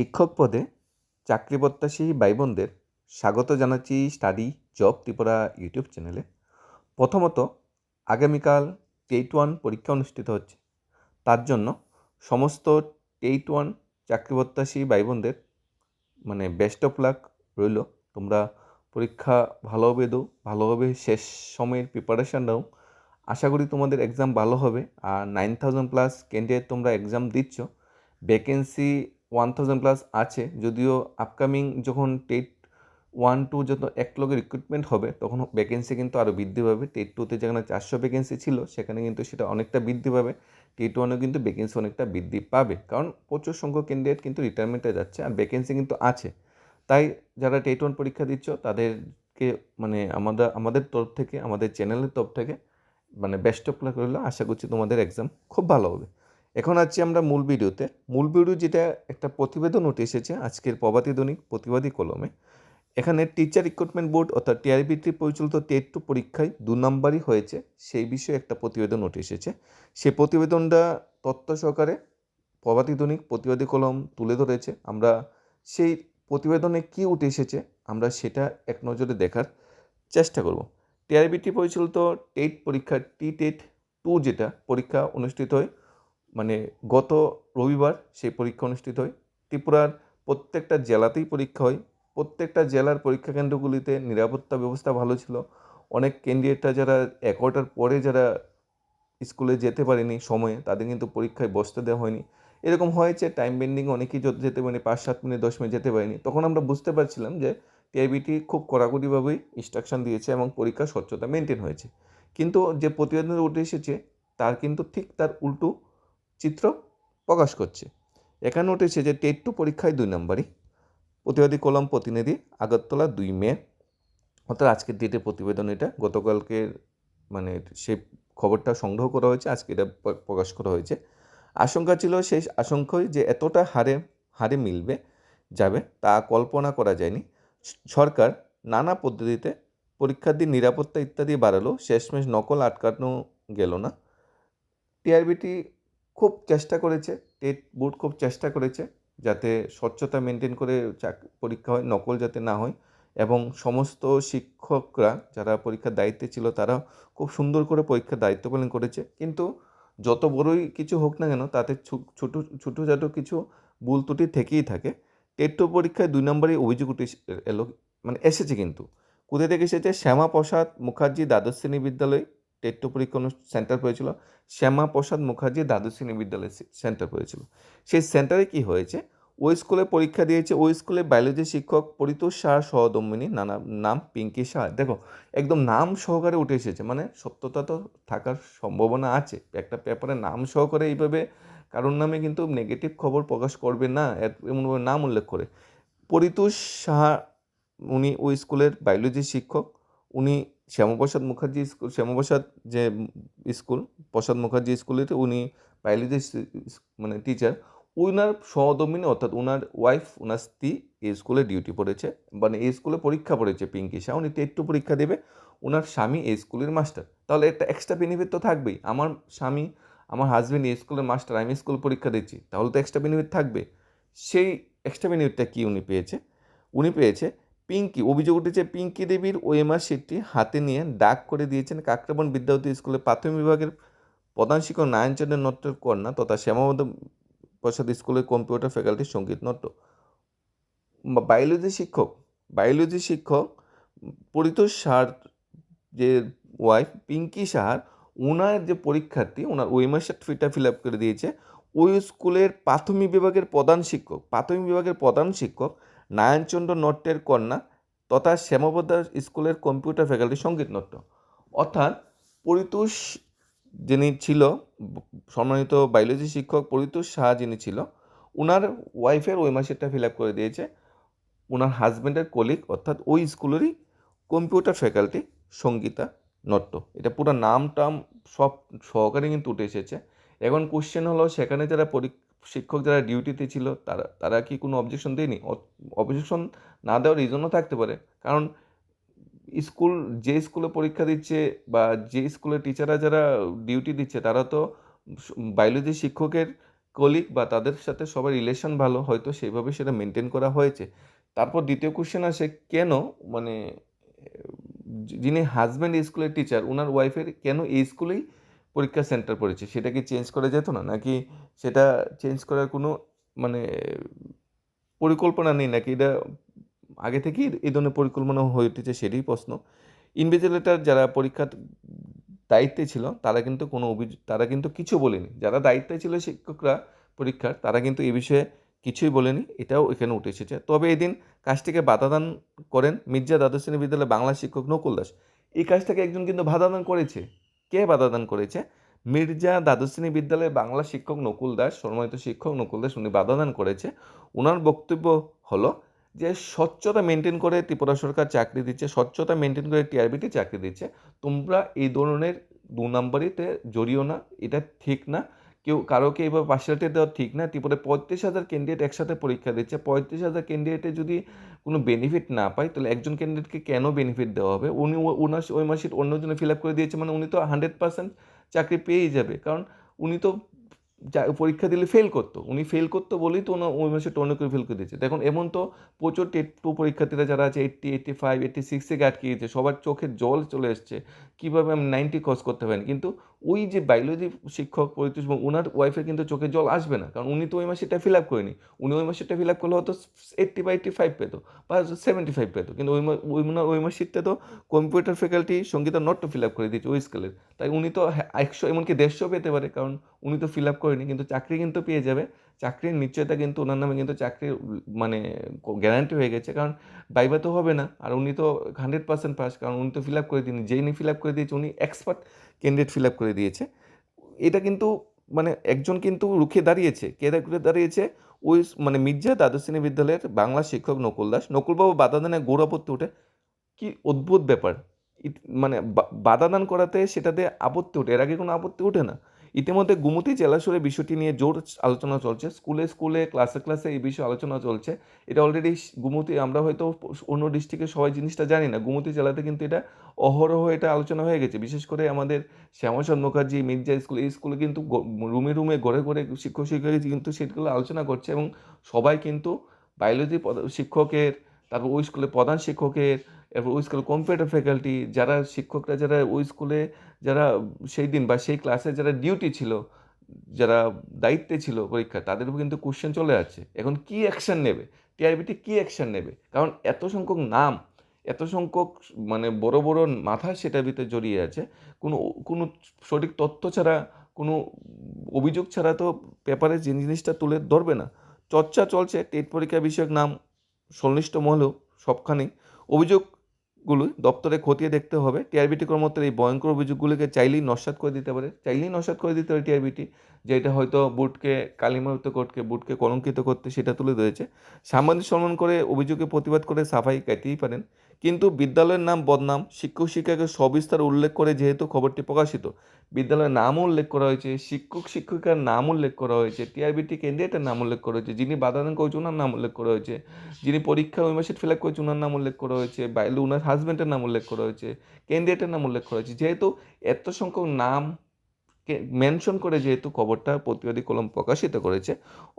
শিক্ষক পদে চাকরি প্রত্যাশী ভাই বোনদের স্বাগত জানাচ্ছি স্টাডি জব ত্রিপুরা ইউটিউব চ্যানেলে। প্রথমত, আগামীকাল টেট ওয়ান পরীক্ষা অনুষ্ঠিত হচ্ছে। তার জন্য সমস্ত টেট ওয়ান চাকরি প্রত্যাশী ভাই বোনদের মানে বেস্ট অফ লাক রইল। তোমরা পরীক্ষা ভালোভাবে দাও, ভালোভাবে শেষ সময়ের প্রিপারেশান নাও। আশা করি তোমাদের এক্সাম ভালো হবে। আর নাইন থাউজেন্ড প্লাস ক্যান্ডিডেট তোমরা এক্সাম দিচ্ছ। ভ্যাকেন্সি ওয়ান থাউজেন্ড প্লাস আছে, যদিও আপকামিং যখন টেট ওয়ান টু যত এক লগে রিক্রুটমেন্ট হবে, তখন ভ্যাকেন্সি কিন্তু আরও বৃদ্ধি পাবে। টেট টুতে যেখানে চারশো ভ্যাকেন্সি ছিল, সেখানে কিন্তু সেটা অনেকটা বৃদ্ধি পাবে। টেট ওয়ানেও কিন্তু ভ্যাকেন্সি অনেকটা বৃদ্ধি পাবে। কারণ প্রচুর সংখ্যক ক্যান্ডিডেট কিন্তু রিটায়ারমেন্টে যাচ্ছে, আর ভ্যাকেন্সি কিন্তু আছে। তাই যারা টেট ওয়ান পরীক্ষা দিচ্ছ, তাদেরকে মানে আমাদের আমাদের তরফ থেকে, আমাদের চ্যানেলের তরফ থেকে মানে বেস্ট অফ লাক রইল। আশা করছি তোমাদের এক্সাম খুব ভালো হবে। এখন আছি আমরা মূল ভিডিওতে। মূল ভিডিও যেটা একটা প্রতিবেদন উঠে এসেছে আজকের প্রবাদী দৈনিক, প্রতিবাদী কলমে। এখানে টিচার রিক্রুটমেন্ট বোর্ড অর্থাৎ টিআরবিটি পরিচালিত টেট টু পরীক্ষায় দু নম্বরই হয়েছে, সেই বিষয়ে একটা প্রতিবেদন উঠে এসেছে। সেই প্রতিবেদনটা তথ্য সহকারে প্রবাদী দৈনিক, প্রতিবাদী কলম তুলে ধরেছে। আমরা সেই প্রতিবেদনে কী উঠে এসেছে, আমরা সেটা এক নজরে দেখার চেষ্টা করব। টিআরবিটি পরিচালিত টেট পরীক্ষা টি টেট টু যেটা, পরীক্ষা অনুষ্ঠিত হয় মানে গত রবিবার সেই পরীক্ষা অনুষ্ঠিত হয়। ত্রিপুরার প্রত্যেকটা জেলাতেই পরীক্ষা হয়। প্রত্যেকটা জেলার পরীক্ষা কেন্দ্রগুলিতে নিরাপত্তা ব্যবস্থা ভালো ছিল। অনেক ক্যান্ডিডেটরা যারা এগারোটার পরে যারা স্কুলে যেতে পারেনি সময়ে, তাদের কিন্তু পরীক্ষায় বসতে দেওয়া হয়নি। এরকম হয়েছে টাইম বেন্ডিং অনেকেই যত যেতে পারেনি, পাঁচ সাত মিনিট, দশ মিনিট যেতে পারেনি। তখন আমরা বুঝতে পারছিলাম যে টিআইবিটি খুব কড়াকড়িভাবেই ইনস্ট্রাকশন দিয়েছে এবং পরীক্ষার স্বচ্ছতা মেনটেন হয়েছে। কিন্তু যে প্রতিবেদন উঠে এসেছে, তার কিন্তু ঠিক তার উল্টো প্রকাশ করছে। এখানে উঠেছে যে টেট টু পরীক্ষায় দুই নম্বরই। প্রতিবাদী কলম প্রতিনিধি আগরতলা দুই মে অর্থাৎ আজকের ডেটে প্রতিবেদন এটা। গতকালকে মানে সে খবরটা সংগ্রহ করা হয়েছে, আজকে এটা প্রকাশ করা হয়েছে। আশঙ্কা ছিল সেই আশঙ্কাই যে এতটা হারে হারে মিলবে, যাবে তা কল্পনা করা যায়নি। সরকার নানা পদ্ধতিতে পরীক্ষার্থীর নিরাপত্তা ইত্যাদি বাড়ালো। শেষমেশ নকল আটকানো গেল না। টিআরবিটি খুব চেষ্টা করেছে, টেট বোর্ড খুব চেষ্টা করেছে যাতে স্বচ্ছতা মেনটেন করে পরীক্ষা হয়, নকল যাতে না হয় এবং সমস্ত শিক্ষকরা যারা পরীক্ষার দায়িত্বে ছিল তারা খুব সুন্দর করে পরীক্ষার দায়িত্ব পালন করেছে। কিন্তু যত বড়ই কিছু হোক না কেন তাতে ছোটো ছোটোখাটো কিছু ভুল ত্রুটি থেকেই থাকে। টেট পরীক্ষায় দুই নম্বরে অভিযোগ উঠে এলো মানে এসেছে কিন্তু। কোথায় থেকে এসেছে? শ্যামাপ্রসাদ মুখার্জি দ্বাদশ শ্রেণি বিদ্যালয় টেট টু পরীক্ষা সেন্টার পড়েছিল শ্যামাপ্রসাদ মুখার্জি দ্বাদশ শ্রেণি বিদ্যালয় সেন্টার পড়েছিল সেই সেন্টারে কি হয়েছে? ওই স্কুলে পরীক্ষা দিয়েছে, ওই স্কুলে বায়োলজি শিক্ষক পরিতোষ শাহ সহদম্মিনী নানা নাম পিঙ্কি শাহ দেখো, একদম নাম সহকারে উঠে এসেছে মানে সত্যতা তো থাকার সম্ভাবনা আছে। একটা পেপারে নাম সহকারে এইভাবে কারোর নামে কিন্তু নেগেটিভ খবর প্রকাশ করবে না এমনভাবে নাম উল্লেখ করে। পরিতোষ সাহা, উনি ওই স্কুলের বায়োলজি শিক্ষক, উনি শ্যামাপ্রসাদ মুখার্জি স্কুল শ্যামাপ্রসাদ যে স্কুল, প্রসাদ মুখার্জি স্কুলের উনি বায়োলজি মানে টিচার উনার সহদমিনী অর্থাৎ ওনার ওয়াইফ ওনার স্ত্রী এই স্কুলে ডিউটি পড়েছে। মানে এই স্কুলে পরীক্ষা পড়েছে পিঙ্কি শাহ। উনি টেট পরীক্ষা দেবে ওনার স্বামী এই স্কুলের মাস্টার তাহলে একটা এক্সট্রা বেনিফিট তো থাকবেই। আমার স্বামী, আমার হাজব্যান্ড এই স্কুলের মাস্টার আমি স্কুল পরীক্ষা দিচ্ছি। তাহলে তো এক্সট্রা বেনিফিট থাকবে। সেই এক্সট্রা বেনিফিটটা কী উনি পেয়েছে? উনি পেয়েছে পিঙ্কি, অভিযোগ উঠেছে পিঙ্কি দেবীর ওএমআর শিটটি হাতে নিয়ে ডাক করে দিয়েছেন কাকরাবন বিদ্যাপতি স্কুলের প্রাথমিক বিভাগের প্রধান শিক্ষক নারায়ণচন্দ্র নট্টের কন্যা তথা শ্যামাবদ প্রসাদ স্কুলের কম্পিউটার ফ্যাকাল্টি সংগীত নট্য। বায়োলজি শিক্ষক বায়োলজি শিক্ষক পরিতোষ সার যে ওয়াইফ পিঙ্কি সাহার ওনার যে পরীক্ষার্থী ওনার ওএমআর সার্টিফিকেটটা ফিল আপ করে দিয়েছে, ওই স্কুলের প্রাথমিক বিভাগের প্রধান শিক্ষক, প্রাথমিক বিভাগের প্রধান শিক্ষক নারায়ণচন্দ্র নট্যের কন্যা তথা শ্যামাবদ্ধা স্কুলের কম্পিউটার ফ্যাকাল্টি সংগীত নট্য অর্থাৎ পরিতোষ যিনি ছিল, সম্মানিত বায়োলজি শিক্ষক পরিতোষ শাহ যিনি ছিল ওনার ওয়াইফের ওই মাসেরটা ফিল আপ করে দিয়েছে। ওনার হাজব্যান্ডের কলিগ অর্থাৎ ওই স্কুলেরই কম্পিউটার ফ্যাকাল্টি সঙ্গীতা নট্য এটা পুরো নাম টাম সব সহকারে কিন্তু উঠে এসেছে। এখন কোশ্চেন হলো, সেখানে যারা শিক্ষক যারা ডিউটিতে ছিল, তারা তারা কি কোনো অবজেকশন দেয়নি? অবজেকশন না দেওয়ার রিজনও থাকতে পারে। কারণ স্কুল যে স্কুলে পরীক্ষা দিচ্ছে বা যে স্কুলের টিচাররা যারা ডিউটি দিচ্ছে, তারা তো বায়োলজি শিক্ষকের কলিগ বা তাদের সাথে সবার রিলেশন ভালো, হয়তো সেইভাবে সেটা মেনটেন করা হয়েছে। তারপর দ্বিতীয় কোশ্চেন আসে, কেন মানে যিনি হাজব্যান্ড স্কুলের টিচার ওনার ওয়াইফের কেন এই স্কুলেই পরীক্ষা সেন্টার পড়েছে। সেটা কি চেঞ্জ করা যেত না? নাকি সেটা চেঞ্জ করার কোনো মানে পরিকল্পনা নেই? নাকি এটা আগে থেকেই এই ধরনের পরিকল্পনা হয়ে উঠেছে সেটাই প্রশ্ন। ইনভিজিলেটার যারা পরীক্ষার দায়িত্বে ছিল, তারা কিন্তু কোনো অভিযোগ, তারা কিন্তু কিছু বলেনি। যারা দায়িত্বে ছিল শিক্ষকরা পরীক্ষার, তারা কিন্তু এ বিষয়ে কিছুই বলেনি। এটাও এখানে উঠে এসেছে। তবে এদিন কাজটিকে বাধাদান করেন মির্জা দ্বাদশ শ্রেণি বিদ্যালয়ের বাংলা শিক্ষক নকুল দাস। এই কাজটাকে একজন কিন্তু বাধাদান করেছে। কে বাধাদান করেছে? মির্জা দ্বাদশ্রেণী বিদ্যালয়ের বাংলা শিক্ষক নকুল দাস, সম্মানিত শিক্ষক নকুল দাস, উনি বাধাদান করেছে। ওনার বক্তব্য হলো যে, স্বচ্ছতা মেনটেন করে ত্রিপুরা সরকার চাকরি দিচ্ছে, স্বচ্ছতা মেনটেন করে টিআরবিটি চাকরি দিচ্ছে। তোমরা এই ধরনের দু নম্বরিতে জড়িও না, এটা ঠিক না। কেউ কারোকে এইভাবে পার্সিয়ালিটি দেওয়া ঠিক না। ত্রিপুরায় পঁয়ত্রিশ হাজার ক্যান্ডিডেট একসাথে পরীক্ষা দিচ্ছে। পঁয়ত্রিশ হাজার ক্যান্ডিডেটে যদি কোনো বেনিফিট না পায়, তাহলে একজন ক্যান্ডিডেটকে কেন বেনিফিট দেওয়া হবে? উনি ওনার ওই মাসিট অন্যজনে ফিল আপ করে দিয়েছে মানে উনি তো হান্ড্রেড পার্সেন্ট চাকরি পেয়েই যাবে। কারণ উনি তো পরীক্ষা দিলে ফেল করতো। উনি ফেল করতো বলেই তো ওনার ওই মাসে টর্নে করে ফেল করে দিয়েছে। দেখুন, এমন তো প্রচুর টেট টু পরীক্ষার্থীরা যারা আছে eighty eighty five eighty six আটকে গেছে সবার চোখে জল চলে এসছে। কীভাবে আমি নাইনটি ক্রস করতে পারেন কিন্তু ওই যে বায়োলজি শিক্ষক, পরিতোষ ওনার ওয়াইফের কিন্তু চোখে জল আসবে না। কারণ উনি তো ওই মাসেটা ফিল আপ করেনি। উনি ওই মাসেটা ফিল আপ করলে হয়তো এইট্টি বা এইট্টি ফাইভ পেতো বা সেভেন্টি ফাইভ পেতো। কিন্তু ওই ওই ওই মাসিটটা তো computer faculty Sangeeta not fill up করে দিয়েছে ওই স্কেলের তাই উনি তো একশো, এমনকি দেড়শো পেতে পারে। কারণ উনি তো ফিল আপ করেনি, কিন্তু চাকরি কিন্তু পেয়ে যাবে। চাকরির নিশ্চয়তা কিন্তু ওনার নামে কিন্তু চাকরির মানে গ্যারান্টি হয়ে গেছে। কারণ বাইবা তো হবে না। আর উনি তো হান্ড্রেড পার্সেন্ট পাস কারণ উনি তো ফিল আপ করে দিন যেই ফিল আপ করে দিয়েছে, উনি এক্সপার্ট ক্যান্ডিডেট ফিল আপ করে দিয়েছে। এটা কিন্তু মানে একজন কিন্তু রুখে দাঁড়িয়েছে। কে রুখে দাঁড়িয়েছে? ওই মানে মির্জা দ্বাদশ শ্রেণি বিদ্যালয়ের বাংলা শিক্ষক নকুল দাস। নকুলবাবু বাধা দানে গৌরবত্তে ওঠে কি অদ্ভুত ব্যাপার। মানে বাধা দান করাতে সেটাতে আপত্তি ওঠে। এর আগে কোনো আপত্তি ওঠে না। ইতিমধ্যে গুমতি জেলা জেলাশরে বিষয়টি নিয়ে জোর আলোচনা চলছে। স্কুলে স্কুলে, ক্লাসে ক্লাসে এই বিষয়ে আলোচনা চলছে। এটা অলরেডি গুমতি, আমরা হয়তো অন্য ডিস্ট্রিক্টে সবাই জিনিসটা জানি না। গুমতি জেলাতে কিন্তু এটা অহরহ এটা আলোচনা হয়ে গেছে। বিশেষ করে আমাদের শ্যামাচন্দ মুখার্জি, মির্জা স্কুল, এই স্কুলে কিন্তু রুমে রুমে, ঘরে ঘরে শিক্ষক, শিক্ষার্থী কিন্তু সেগুলো আলোচনা করছে এবং সবাই কিন্তু বায়োলজি শিক্ষকের, তারপর ওই স্কুলে প্রধান শিক্ষকের এরপর ওই স্কুলে কম্পিউটার ফ্যাকাল্টি যারা শিক্ষকরা, যারা ওই স্কুলে যারা সেই দিন বা সেই ক্লাসে যারা ডিউটি ছিল, যারা দায়িত্বে ছিল পরীক্ষা, তাদের উপর কিন্তু কোশ্চেন চলে যাচ্ছে এখন কি অ্যাকশন নেবে? টিআরবিটি কি অ্যাকশন নেবে? কারণ এত সংখ্যক নাম, এত সংখ্যক মানে বড় বড় মাথা সেটার ভিতরে জড়িয়ে আছে। কোনো কোনো সঠিক তথ্য ছাড়া, কোনো অভিযোগ ছাড়া তো পেপারে যে জিনিসটা তুলে ধরবে না। চর্চা চলছে, টেট পরীক্ষা বিষয়ক নাম, সংশ্লিষ্ট মহলেও সবখানেই। অভিযোগগুলো দপ্তরে খতিয়ে দেখতে হবে। টিআরবিটি কর্মকর্তার এই ভয়ঙ্কর অভিযোগগুলোকে চাইলেই নস্বাত করে দিতে পারে। চাইলেই নস্বাত করে দিতে পারে টিআরবিটি যে এটা হয়তো বুটকে কালিমায়িত করতে বুটকে কলঙ্কিত করতে সেটা তুলে ধরেছে। সাংবাদিক সম্মান করে অভিযোগে প্রতিবাদ করে সাফাই কাটিয়েই পারেন। কিন্তু বিদ্যালয়ের নাম বদনাম। শিক্ষক শিক্ষাকে সবিস্তার উল্লেখ করে যেহেতু খবরটি প্রকাশিত, বিদ্যালয়ের নামও উল্লেখ করা হয়েছে, শিক্ষক শিক্ষিকার নাম উল্লেখ করা হয়েছে টিআরবিটি ক্যান্ডিডেটের নাম উল্লেখ করা হয়েছে, যিনি বাধাদান করেছে ওনার নাম উল্লেখ করা হয়েছে, যিনি পরীক্ষা ওই মাসে ফিল আপ করেছে ওনার নাম উল্লেখ করা হয়েছে বাইরে ওনার হাজব্যান্ডের নাম উল্লেখ করা হয়েছে ক্যান্ডিডেটের নাম উল্লেখ করা হয়েছে। যেহেতু এত সংখ্যক নাম মেনশন করে যেহেতু খবরটা প্রতিবাদী কলম প্রকাশিত করেছে,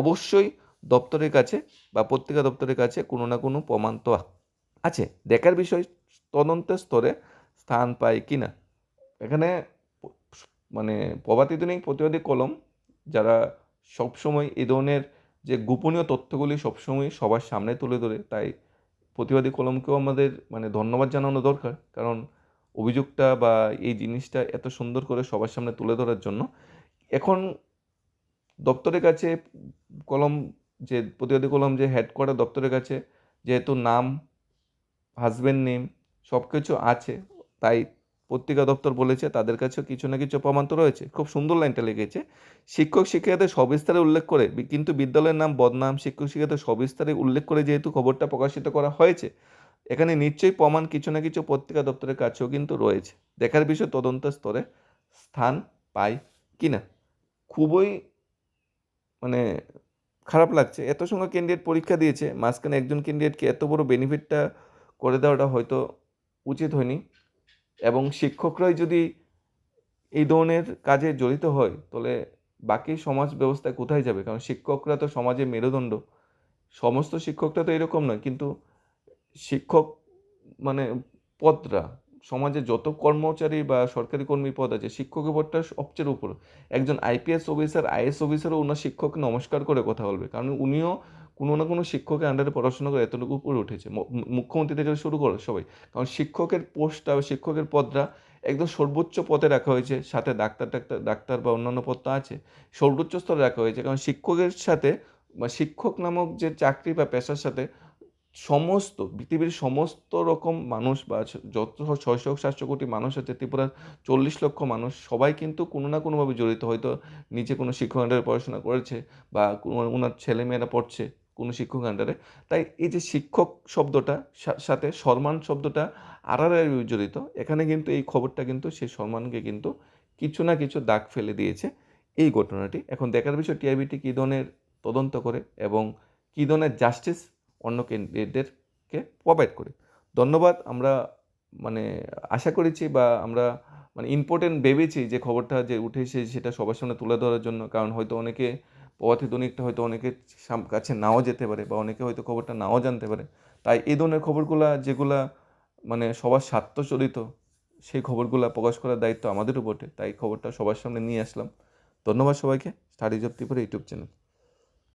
অবশ্যই দপ্তরের কাছে বা পত্রিকা দপ্তরের কাছে কোনো না কোনো প্রমাণ তো আছে, দেখার বিষয় তদন্তের স্তরে স্থান পায় কি না? এখানে মানে প্রবাদিনী প্রতিবাদী কলম, যারা সবসময় এই ধরনের যে গোপনীয় তথ্যগুলি সবসময় সবার সামনে তুলে ধরে, তাই প্রতিবাদী কলমকেও আমাদের মানে ধন্যবাদ জানানো দরকার। কারণ অভিযোগটা বা এই জিনিসটা এত সুন্দর করে সবার সামনে তুলে ধরার জন্য, এখন দপ্তরের কাছে কলম যে, প্রতিবাদী কলম যে হেডকোয়ার্টার দপ্তরের কাছে যেহেতু নাম হাজব্যান্ড নেম সব কিছু আছে। তাই পত্রিকা দপ্তর বলেছে, তাদের কাছেও কিছু না কিছু প্রমাণ তো রয়েছে। খুব সুন্দর লাইনটা লিখেছে। শিক্ষক শিক্ষিকাদের সবিস্তারে উল্লেখ করে, কিন্তু বিদ্যালয়ের নাম, বদনাম শিক্ষক শিক্ষিকাদের সবিস্তারে উল্লেখ করে যেহেতু খবরটা প্রকাশিত করা হয়েছে, এখানে নিশ্চয়ই প্রমাণ কিছু না কিছু পত্রিকা দপ্তরের কাছেও কিন্তু রয়েছে। দেখার বিষয় তদন্ত স্তরে স্থান পায় কি না খুবই মানে খারাপ লাগছে। এত সংখ্যক ক্যান্ডিডেট পরীক্ষা দিয়েছে, মাঝখানে একজন ক্যান্ডিডেটকে এত বড় বেনিফিটটা করে দেওয়াটা হয়তো উচিত হয়নি। এবং শিক্ষকরাই যদি এই ধরনের কাজে জড়িত হয়, তাহলে বাকি সমাজ ব্যবস্থায় কোথায় যাবে? কারণ শিক্ষকরা তো সমাজের মেরুদণ্ড। সমস্ত শিক্ষকরা তো এরকম নয়, কিন্তু শিক্ষক মানে পদরা, সমাজে যত কর্মচারী বা সরকারি কর্মী পদ আছে, শিক্ষকের পদটা সবচেয়ে উপর। একজন আইপিএস অফিসার, আইএস অফিসারও ওনার শিক্ষককে নমস্কার করে কথা বলবে। কারণ উনিও কোনো না কোনো শিক্ষকের আন্ডারে পড়াশোনা করে এতটুকু উপরে উঠেছে। মুখ্যমন্ত্রী থেকে শুরু করে সবাই। কারণ শিক্ষকের পোস্টটা বা শিক্ষকের পদটা একদম সর্বোচ্চ পদে রাখা হয়েছে। সাথে ডাক্তার ডাক্তার ডাক্তার বা অন্যান্য পদ তো আছে। সর্বোচ্চ স্তরে রাখা হয়েছে। কারণ শিক্ষকের সাথে বা শিক্ষক নামক যে চাকরি বা পেশার সাথে সমস্ত, পৃথিবীর সমস্ত রকম মানুষ বা যত ছয়শো সাতশো কোটি মানুষ আছে, ত্রিপুরার চল্লিশ লক্ষ মানুষ, সবাই কিন্তু কোনো না কোনোভাবে জড়িত। হয়তো নিচে কোনো শিক্ষক পড়াশোনা করেছে বা কোনো- ওনার ছেলেমেয়েরা পড়ছে। কোনো শিক্ষক আন্ডারে। তাই এই যে শিক্ষক শব্দটা সাথে সম্মান শব্দটা আড়াআড়ি জড়িত, এখানে কিন্তু এই খবরটা কিন্তু সেই সম্মানকে কিন্তু কিছু না কিছু দাগ ফেলে দিয়েছে। এই ঘটনাটি, এখন দেখার বিষয় টিআইবিটি কী ধরনের তদন্ত করে এবং কী ধরনের জাস্টিস অন্য ক্যান্ডিডেটদেরকে প্রোভাইড করে। ধন্যবাদ, আমরা মানে আশা করেছি বা আমরা মানে ইম্পর্টেন্ট ভেবেছি যে খবরটা যে উঠে এসে সেটা সবার সামনে তুলে ধরার জন্য, কারণ হয়তো অনেকে প্রভাতিধ্বনিকটা হয়তো অনেকের কাছে নাও যেতে পারে বা অনেকে হয়তো খবরটা নাও জানতে পারে। তাই এই ধরনের খবরগুলো যেগুলা মানে সবার স্বার্থচরিত, সেই খবরগুলো প্রকাশ করার দায়িত্ব আমাদেরও বটে তাই খবরটা সবার সামনে নিয়ে আসলাম। ধন্যবাদ সবাইকে। Studies job Tripura YouTube channel.